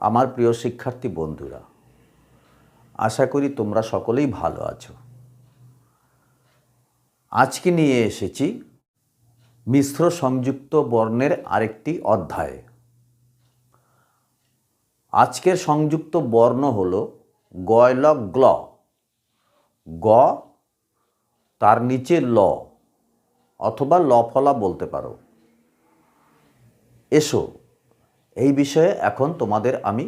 আমার প্রিয় শিক্ষার্থী বন্ধুরা, আশা করি তোমরা সকলেই ভালো আছো। আজকে নিয়ে এসেছি মিশ্র সংযুক্ত বর্ণের আরেকটি অধ্যায়। আজকের সংযুক্ত বর্ণ হল গয়ল গ্ল গ তার নিচে ল অথবা লফলা বলতে পারো। এসো। এই বিষয়ে এখন তোমাদের আমি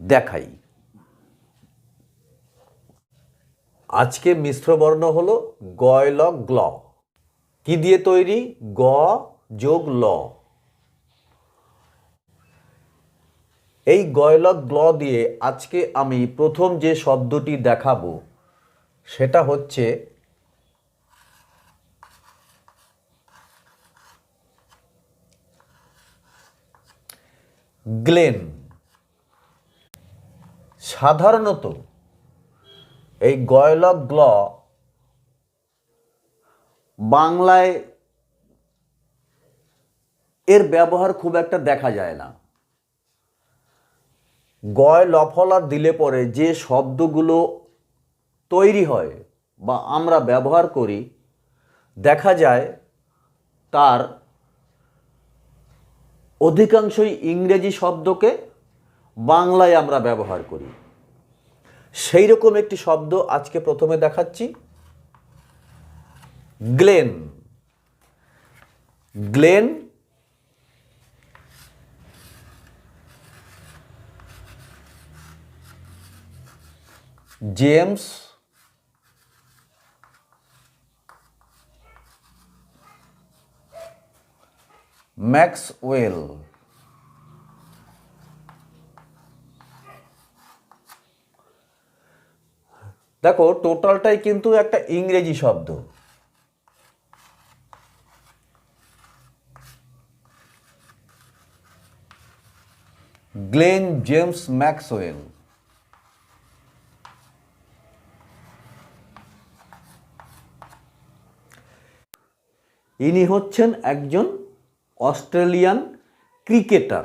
দেখাই। আজকে মিশ্র বর্ণ হলো গয়ল গ্ল। কি দিয়ে তৈরি? গ যোগ ল। এই গয়লক গ্ল দিয়ে আজকে আমি প্রথম যে শব্দটি দেখাবো, সেটা হচ্ছে গ্লেন। সাধারণত এই গয়লক গ্ল বাংলায় এর ব্যবহার খুব একটা দেখা যায় না। গয় লফলা দিলে পরে যে শব্দগুলো তৈরি হয় বা আমরা ব্যবহার করি, দেখা যায় তার অধিকাংশই ইংরেজি শব্দকে বাংলায় আমরা ব্যবহার করি। সেই রকম একটি শব্দ আজকে প্রথমে দেখাচ্ছি। গ্লেন। Glenn James Maxwell. দেখো টোটালটাই কিন্তু একটা ইংরেজি শব্দ। Glenn James Maxwell. ইনি হচ্ছেন একজন অস্ট্রেলিয়ান ক্রিকেটার।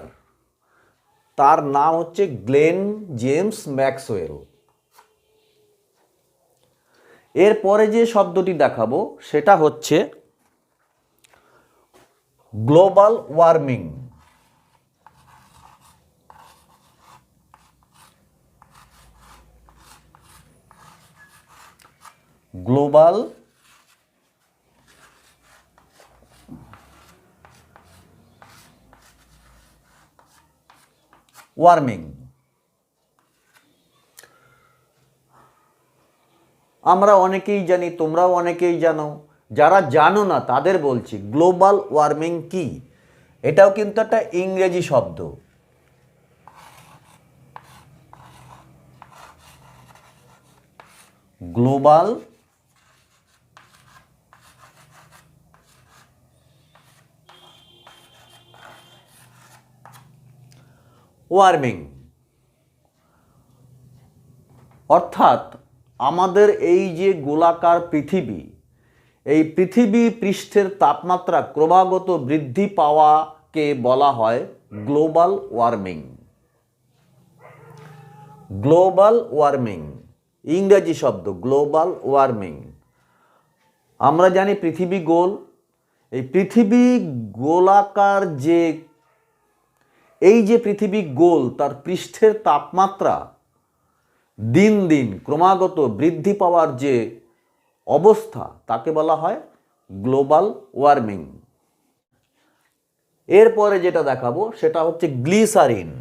তার নাম হচ্ছে গ্লেন জেমস ম্যাক্সওয়েল। এরপরে যে শব্দটি দেখাবো, সেটা হচ্ছে গ্লোবাল ওয়ার্মিং। গ্লোবাল ওয়ার্মিং আমরা অনেকেই জানি, তোমরাও অনেকেই জানো, যারা জানো না তাদের বলছি গ্লোবাল ওয়ার্মিং কি? এটাও কিন্তু একটা ইংরেজি শব্দ। গ্লোবাল ওয়ার্মিং অর্থাৎ আমাদের এই যে গোলাকার পৃথিবী, এই পৃথিবী পৃষ্ঠের তাপমাত্রা ক্রমাগত বৃদ্ধি পাওয়াকে বলা হয় গ্লোবাল ওয়ার্মিং গ্লোবাল ওয়ার্মিং ইংরেজি শব্দ গ্লোবাল ওয়ার্মিং আমরা জানি পৃথিবী গোল। এই পৃথিবী গোলাকার যে এই যে পৃথিবী গোল, তার পৃষ্ঠের তাপমাত্রা দিন দিন ক্রমাগত বৃদ্ধি পাওয়ার যে অবস্থা, তাকে বলা হয় গ্লোবাল ওয়ার্মিং। এরপরে যেটা দেখাবো, সেটা হচ্ছে গ্লিসারিন।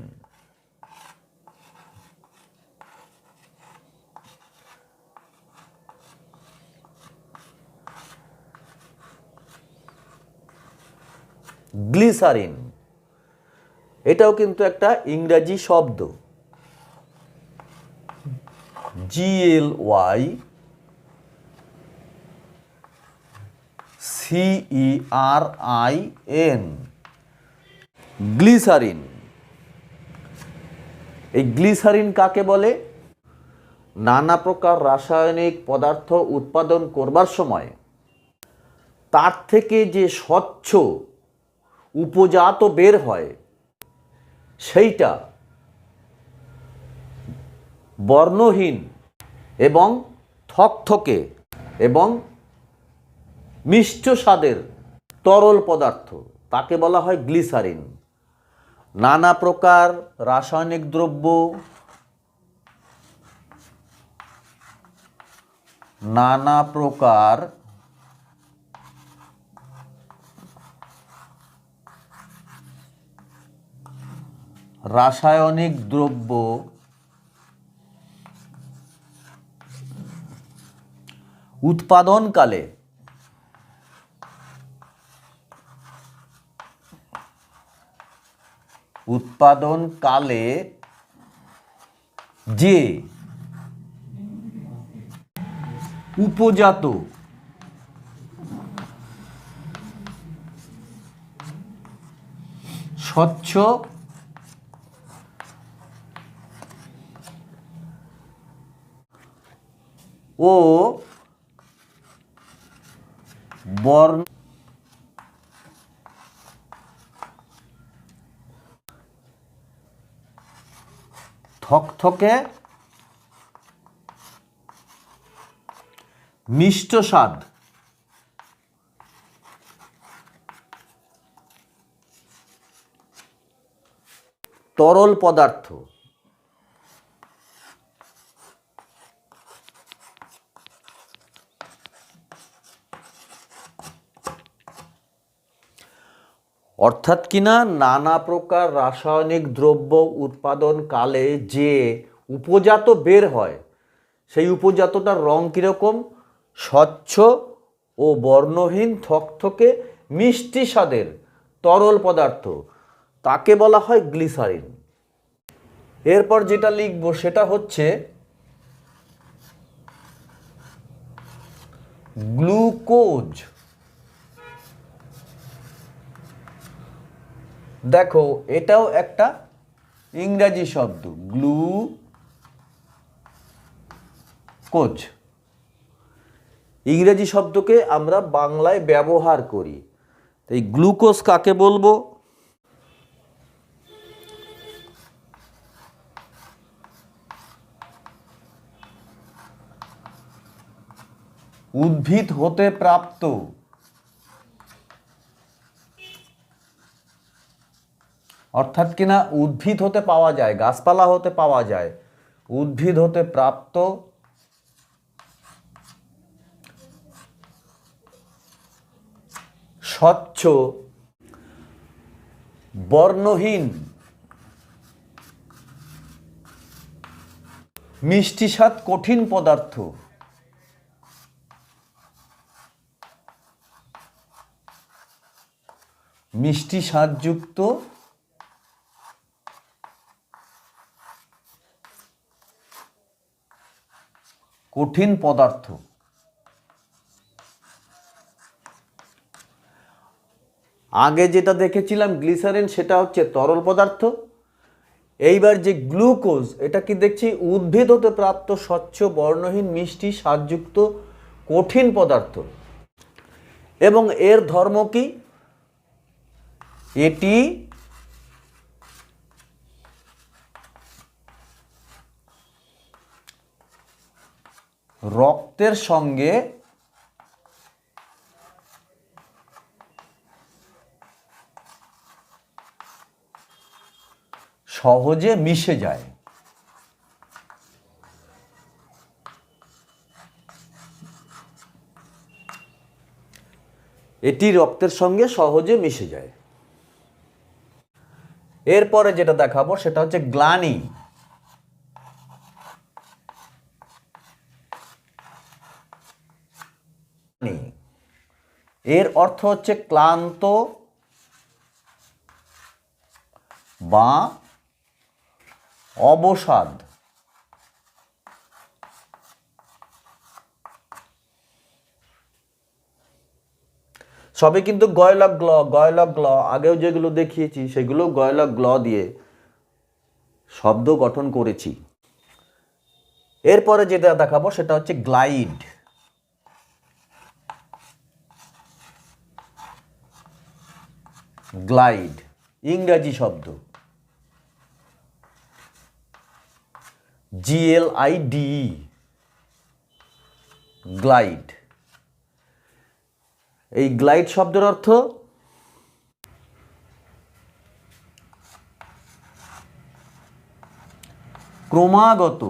গ্লিসারিন। এটাও কিন্তু একটা ইংরাজি শব্দ। G L Y C E R I N glycerine এই গ্লিসারিন কাকে বলে? নানা প্রকার রাসায়নিক পদার্থ উৎপাদন করবার সময় তার থেকে যে স্বচ্ছ, উপজাত বের হয় সেইটা বর্ণহীন এবং থকথকে এবং মিষ্ট স্বাদের তরল পদার্থ, তাকে বলা হয় গ্লিসারিন। নানা প্রকার রাসায়নিক দ্রব্য, নানা প্রকার রাসায়নিক দ্রব্য উৎপাদনকালে উৎপাদনকালে যে উপজাত স্বচ্ছ ও বর্ণ থকথকে মিষ্ট স্বাদ। তরল পদার্থ। অর্থাৎ কিনা নানা প্রকার রাসায়নিক দ্রব্য উৎপাদনকালে যে উপজাত বের হয়, সেই উপজাতটার রং কীরকম? স্বচ্ছ ও বর্ণহীন থকথকে মিষ্টি স্বাদের তরল পদার্থ, তাকে বলা হয় গ্লিসারিন। এরপর যেটা লিখব সেটা হচ্ছে গ্লুকোজ। দেখো, এটাও একটা ইংরাজি শব্দ গ্লু কোচ ইংরেজি শব্দকে আমরা বাংলায় ব্যবহার করি। এই গ্লুকোজ কাকে বলব? উদ্ভিদ হতে প্রাপ্ত অর্থাৎ কিনা উদ্ভিদ হতে পাওয়া যায়, গাছপালা হতে পাওয়া যায়, উদ্ভিদ হতে প্রাপ্ত স্বচ্ছ, বর্ণহীন মিষ্টি স্বাদ কঠিন পদার্থ। মিষ্টি স্বাদযুক্ত কঠিন পদার্থ। আগে যেটা দেখেছিলাম গ্লিসারিন, সেটা হচ্ছে তরল পদার্থ। এইবার যে গ্লুকোজ, এটা কি দেখছি? উদ্ভিদ হতে প্রাপ্ত স্বচ্ছ, বর্ণহীন, মিষ্টি, স্বাদযুক্ত, কঠিন পদার্থ। এবং এর ধর্ম কি? এটি রক্তের সঙ্গে সহজে মিশে যায়। এটি রক্তের সঙ্গে সহজে মিশে যায়। এরপরে যেটা দেখাবো সেটা হচ্ছে গ্লানি। এর অর্থ হচ্ছে ক্লান্ত বা অবসাদ। সবে কিন্তু গয়লক গ্ল গয়লক গ্ল আগেও যেগুলো দেখিয়েছি, সেগুলো গয়লক গ্ল দিয়ে শব্দ গঠন করেছি। এরপরে যেটা দেখাবো সেটা হচ্ছে গ্লাইড। গ্লাইড ইংরাজি শব্দ. জিএলআইডি গ্লাইড এই গ্লাইড শব্দের অর্থ? ক্রমাগত.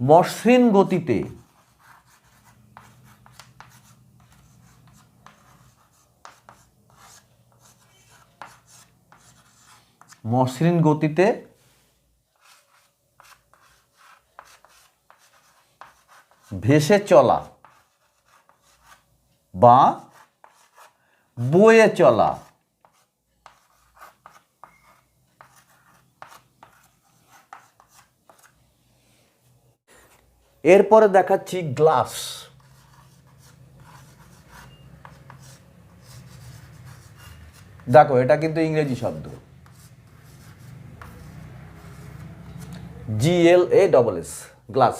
মসৃণ গতিতে. মসৃণ গতিতে ভেসে চলা বা বয়ে চলা। এরপরে দেখাচ্ছি গ্লাস দেখো, এটা কিন্তু ইংরেজি শব্দ। G L A double S glass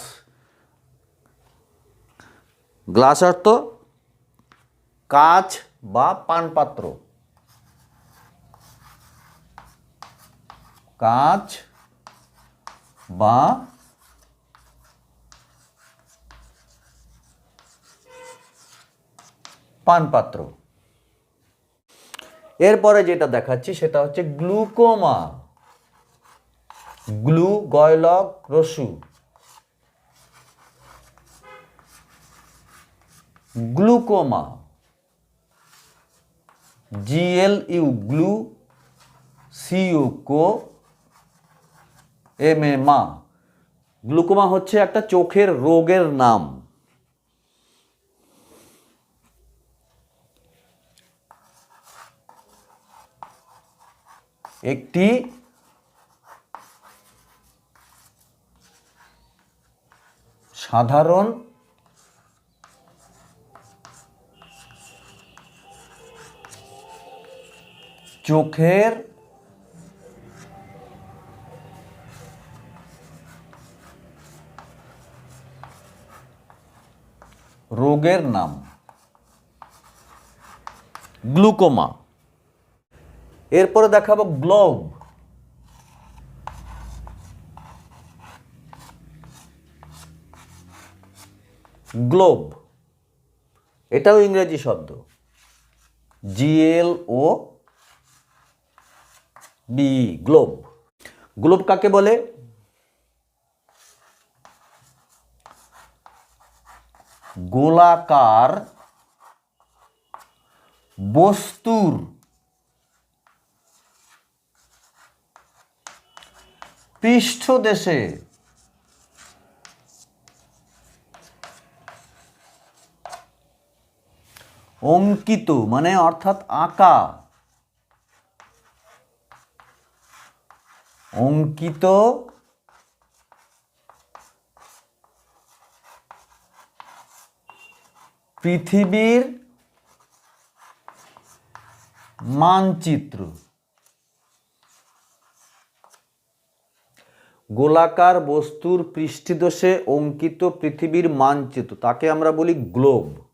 glass অর্থ কাচ বা পানপাত্র। কাচ বা পানপাত্র। এরপরে যেটা দেখাচ্ছি সেটা হচ্ছে গ্লুকোমা। গ্লু, গয়লক, Rasu. Glaucoma. G L U, glu C U co, M A ma glaucoma হচ্ছে একটা চোখের রোগের নাম। একটি সাধারণ চোখের রোগের নাম গ্লুকোমা। এরপরে দেখাবো গ্লোব। গ্লোব এটাও ইংরেজি শব্দ। G L O B globe globe কাকে বলে? গোলাকার বস্তুর। পৃষ্ঠদেশে অঙ্কিত মানে অর্থাৎ আঁকা। অঙ্কিত, পৃথিবীর মানচিত্র। গোলাকার বস্তুর পৃষ্ঠদোষে অঙ্কিত পৃথিবীর মানচিত্র, তাকে আমরা বলি গ্লোব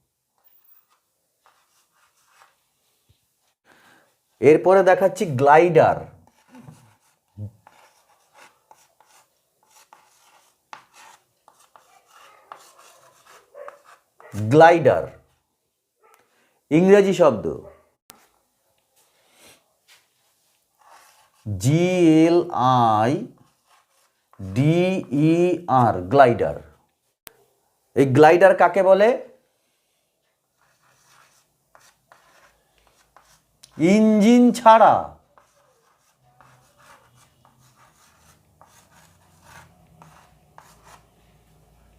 এরপরে দেখাচ্ছি গ্লাইডার। গ্লাইডার। ইংরেজি শব্দ। G L I D E R glider. এই গ্লাইডার কাকে বলে? ইঞ্জিন ছাড়া।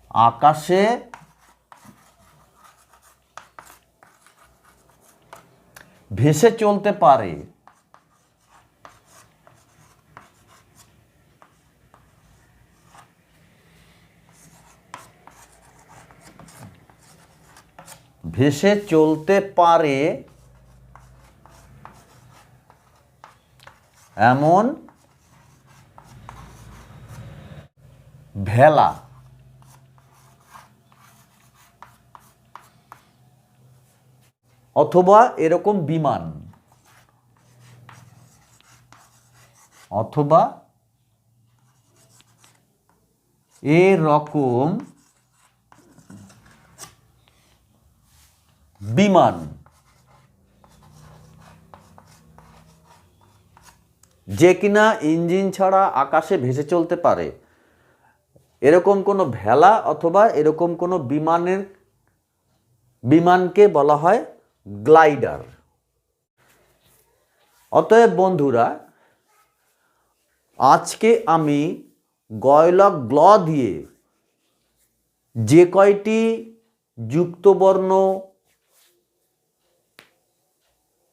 আকাশে ভেসে চলতে পারে। ভেসে চলতে পারে। এমন ভেলা অথবা এরকম বিমান অথবা এরকম বিমান। যে কিনা ইঞ্জিন ছাড়া আকাশে ভেসে চলতে পারে। এরকম কোনো ভেলা অথবা এরকম কোনো বিমানের, বিমানকে বলা হয় গ্লাইডার। অতএব বন্ধুরা, আজকে আমি গয়লক গ্ল দিয়ে যে কয়টি যুক্তবর্ণ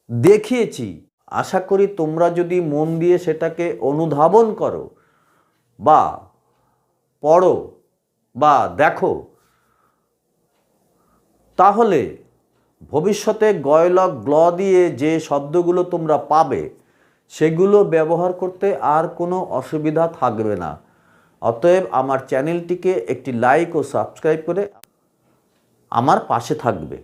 দেখিয়েছি আশা করি তোমরা যদি মন দিয়ে সেটাকে অনুধাবন করো বা পড়ো বা দেখো, তাহলে ভবিষ্যতে গয়লক গ্ল দিয়ে যে শব্দগুলো তোমরা পাবে, সেগুলো ব্যবহার করতে আর কোনো অসুবিধা থাকবে না। অতএব আমার চ্যানেলটিকে একটি লাইক ও সাবস্ক্রাইব করে আমার পাশে থাকবে।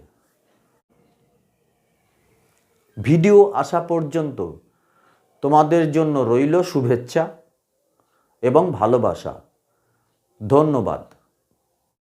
ভিডিও আসা পর্যন্ত তোমাদের জন্য রইল শুভেচ্ছা এবং ভালোবাসা। ধন্যবাদ।